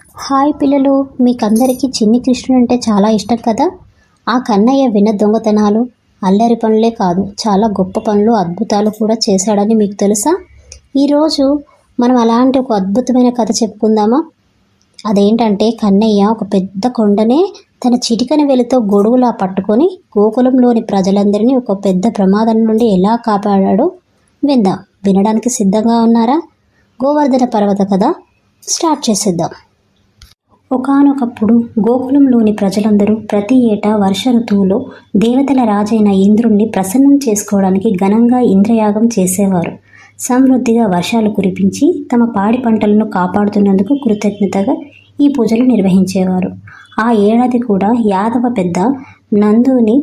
Hi పిల్లలు మీకందరికీ చిన్ని కృష్ణుడు అంటే చాలా ఇష్టం కదా? ఆ కన్నయ్య విన దొంగతనాలు అల్లరి పనులే కాదు చాలా గొప్ప పనులు అద్భుతాలు కూడా చేశాడని మీకు తెలుసా? ఈరోజు మనం అలాంటి ఒక అద్భుతమైన కథ చెప్పుకుందామా? అదేంటంటే కన్నయ్య ఒక పెద్ద కొండనే తన చిటికన వెలితో గొడుగులా పట్టుకొని గోకులంలోని ప్రజలందరినీ ఒక పెద్ద ప్రమాదం నుండి ఎలా కాపాడాడో విందాం. వినడానికి సిద్ధంగా ఉన్నారా? గోవర్ధన పర్వత కథ స్టార్ట్ చేసేద్దాం. ఒకానొకప్పుడు గోకులంలోని ప్రజలందరూ ప్రతి ఏటా వర్ష ఋతువులో దేవతల రాజైన ఇంద్రుణ్ణి ప్రసన్నం చేసుకోవడానికి ఘనంగా ఇంద్రయాగం చేసేవారు. సమృద్ధిగా వర్షాలు కురిపించి తమ పాడి పంటలను కాపాడుతున్నందుకు కృతజ్ఞతగా ఈ పూజలు నిర్వహించేవారు. ఆ ఏడాది కూడా యాదవ పెద్ద నందుని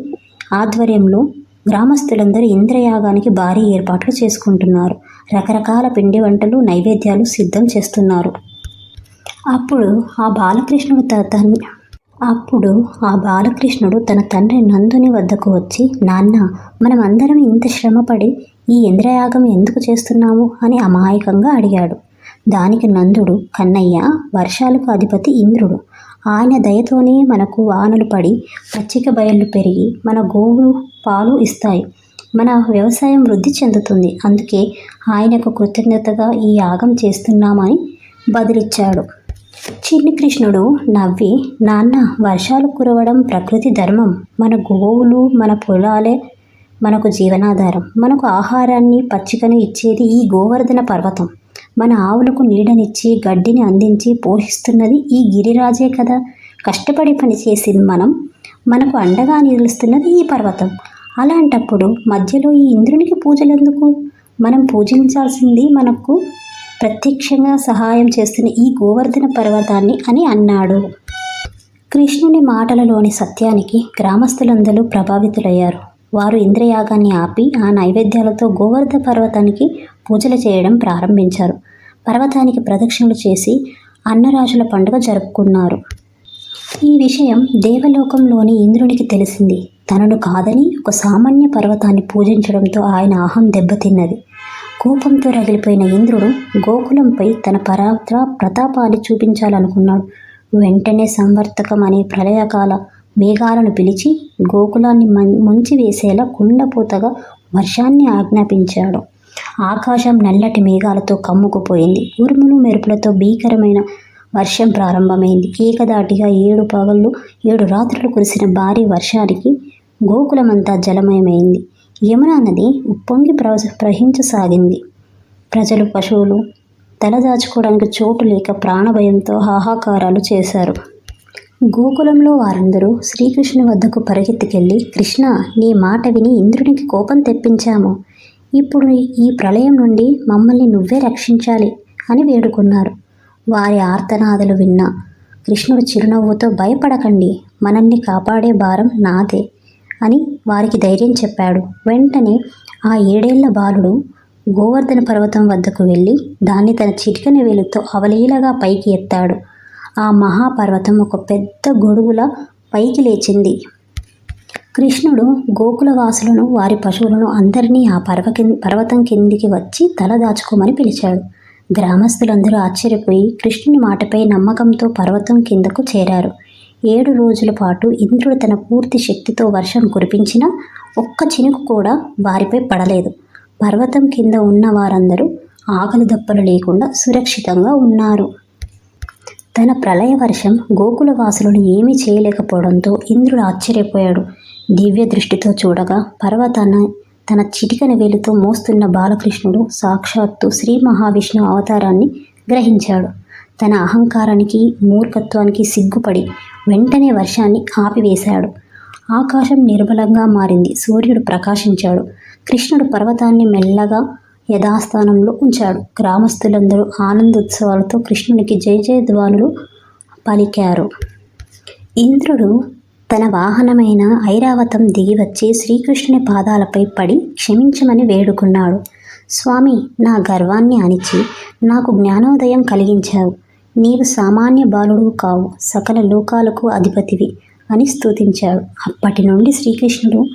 ఆధ్వర్యంలో గ్రామస్తులందరూ ఇంద్రయాగానికి భారీ ఏర్పాట్లు చేసుకుంటున్నారు. రకరకాల పిండి వంటలు నైవేద్యాలు సిద్ధం చేస్తున్నారు. అప్పుడు ఆ బాలకృష్ణుడు త- అప్పుడు ఆ బాలకృష్ణుడు తన తండ్రి నందుని వద్దకు వచ్చి నాన్న మనం అందరం ఇంత శ్రమపడి ఈ ఇంద్రయాగం ఎందుకు చేస్తున్నాము అని అమాయకంగా అడిగాడు. దానికి నందుడు కన్నయ్య వర్షాలకు అధిపతి ఇంద్రుడు. ఆయన దయతోనే మనకు వానలు పడి పచ్చిక బయళ్ళు పెరిగి మన గోవులు పాలు ఇస్తాయి. మన వ్యవసాయం వృద్ధి చెందుతుంది. అందుకే ఆయనకు కృతజ్ఞతగా ఈ యాగం చేస్తున్నామని బదిలిచ్చాడు. చిన్ని కృష్ణుడు నవ్వి నాన్న వర్షాలు కురవడం ప్రకృతి ధర్మం. మన గోవులు మన పొలాలే మనకు జీవనాధారం. మనకు ఆహారాన్ని పచ్చికను ఇచ్చేది ఈ గోవర్ధన పర్వతం. మన ఆవులకు నీడనిచ్చి గడ్డిని అందించి పోషిస్తున్నది ఈ గిరిరాజే కదా. కష్టపడి పనిచేసింది మనం. మనకు అండగా నిలుస్తున్నది ఈ పర్వతం. అలాంటప్పుడు మధ్యలో ఈ ఇంద్రునికి పూజలెందుకు? మనం పూజించాల్సింది మనకు ప్రత్యక్షంగా సహాయం చేస్తున్న ఈ గోవర్ధన పర్వతాన్ని అని అన్నాడు. కృష్ణుని మాటలలోని సత్యానికి గ్రామస్తులందరూ ప్రభావితులయ్యారు. వారు ఇంద్రయాగాన్ని ఆపి ఆ నైవేద్యాలతో గోవర్ధ పర్వతానికి పూజలు చేయడం ప్రారంభించారు. పర్వతానికి ప్రదక్షిణలు చేసి అన్నరాజుల పండుగ జరుపుకున్నారు. ఈ విషయం దేవలోకంలోని ఇంద్రునికి తెలిసింది. తనను కాదని ఒక సామాన్య పర్వతాన్ని పూజించడంతో ఆయన అహం దెబ్బతిన్నది. కోపంతో రగిలిపోయిన ఇంద్రుడు గోకులంపై తన పరాత్ర ప్రతాపాన్ని చూపించాలనుకున్నాడు. వెంటనే సంవర్తకం అనే ప్రళయకాల మేఘాలను పిలిచి గోకులాన్ని మం- ముంచివేసేలా కుండపోతగా వర్షాన్ని ఆజ్ఞాపించాడు. ఆకాశం నల్లటి మేఘాలతో కమ్ముకుపోయింది. ఉరుములు మెరుపులతో భీకరమైన వర్షం ప్రారంభమైంది. ఏకదాటిగా ఏడు పగళ్ళు ఏడు రాత్రులు కురిసిన భారీ వర్షానికి గోకులమంతా జలమయమైంది. యమునా నది ఉప్పొంగి ప్ర ప్రవహించసాగింది. ప్రజలు పశువులు తలదాచుకోవడానికి చోటు లేక ప్రాణభయంతో హాహాకారాలు చేశారు. గోకులంలో వారందరూ శ్రీకృష్ణుని వద్దకు పరిగెత్తుకెళ్ళి కృష్ణ నీ మాట విని ఇంద్రునికి కోపం తెప్పించాము. ఇప్పుడు ఈ ప్రళయం నుండి మమ్మల్ని నువ్వే రక్షించాలి అని వేడుకున్నారు. వారి ఆర్తనాదలు విన్న. కృష్ణుడు చిరునవ్వుతో భయపడకండి. మనల్ని కాపాడే భారం నాదే. అని వారికి ధైర్యం చెప్పాడు. వెంటనే ఆ ఏడేళ్ళ బాలుడు గోవర్ధన పర్వతం వద్దకు వెళ్ళి దాన్ని తన చిటికని వేలుతో అవలీలగా పైకి ఎత్తాడు. ఆ మహాపర్వతం ఒక పెద్ద గొడుగుల పైకి లేచింది. కృష్ణుడు గోకులవాసులను వారి పశువులను అందరినీ ఆ పర్వ కింద పర్వతం కిందికి వచ్చి తల దాచుకోమని పిలిచాడు. గ్రామస్తులందరూ ఆశ్చర్యపోయి కృష్ణుని మాటపై నమ్మకంతో పర్వతం కిందకు చేరారు. ఏడు రోజుల పాటు ఇంద్రుడు తన పూర్తి శక్తితో వర్షం కురిపించినా ఒక్క చినుకు కూడా వారిపై పడలేదు. పర్వతం కింద ఉన్న వారందరూ ఆకలి దప్పలు లేకుండా సురక్షితంగా ఉన్నారు. తన ప్రళయ వర్షం గోకుల వాసులను ఏమీ చేయలేకపోవడంతో ఇంద్రుడు ఆశ్చర్యపోయాడు. దివ్య దృష్టితో చూడగా పర్వతాన్ని తన చిటికన వేలుతో మోస్తున్న బాలకృష్ణుడు సాక్షాత్తు శ్రీ మహావిష్ణు అవతారాన్ని గ్రహించాడు. తన అహంకారానికి మూర్ఖత్వానికి సిగ్గుపడి వెంటనే వర్షాన్ని ఆపివేశాడు. ఆకాశం నిర్మలంగా మారింది. సూర్యుడు ప్రకాశించాడు. కృష్ణుడు పర్వతాన్ని మెల్లగా యథాస్థానంలో ఉంచాడు. గ్రామస్తులందరూ ఆనందోత్సవాలతో కృష్ణునికి జయ జయధ్వానులు పలికారు. ఇంద్రుడు తన వాహనమైన ఐరావతం దిగి వచ్చి శ్రీకృష్ణుని పాదాలపై పడి క్షమించమని వేడుకున్నాడు. స్వామి నా గర్వాన్ని అణిచి నాకు జ్ఞానోదయం కలిగించావు. నీవు సామాన్య బాలుడు కావు సకల లోకాలకు అధిపతివి అని స్తుతించాడు. అప్పటి నుండి శ్రీకృష్ణుడు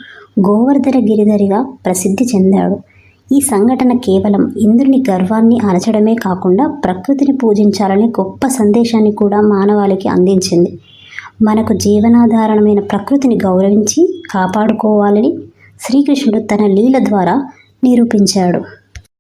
గోవర్ధన గిరిధరిగా ప్రసిద్ధి చెందాడు. ఈ సంఘటన కేవలం ఇంద్రుని గర్వాన్ని అరచడమే కాకుండా ప్రకృతిని పూజించాలనే గొప్ప సందేశాన్ని కూడా మానవాళికి అందించింది. మనకు జీవనాధారణమైన ప్రకృతిని గౌరవించి కాపాడుకోవాలని శ్రీకృష్ణుడు తన లీల ద్వారా నిరూపించాడు.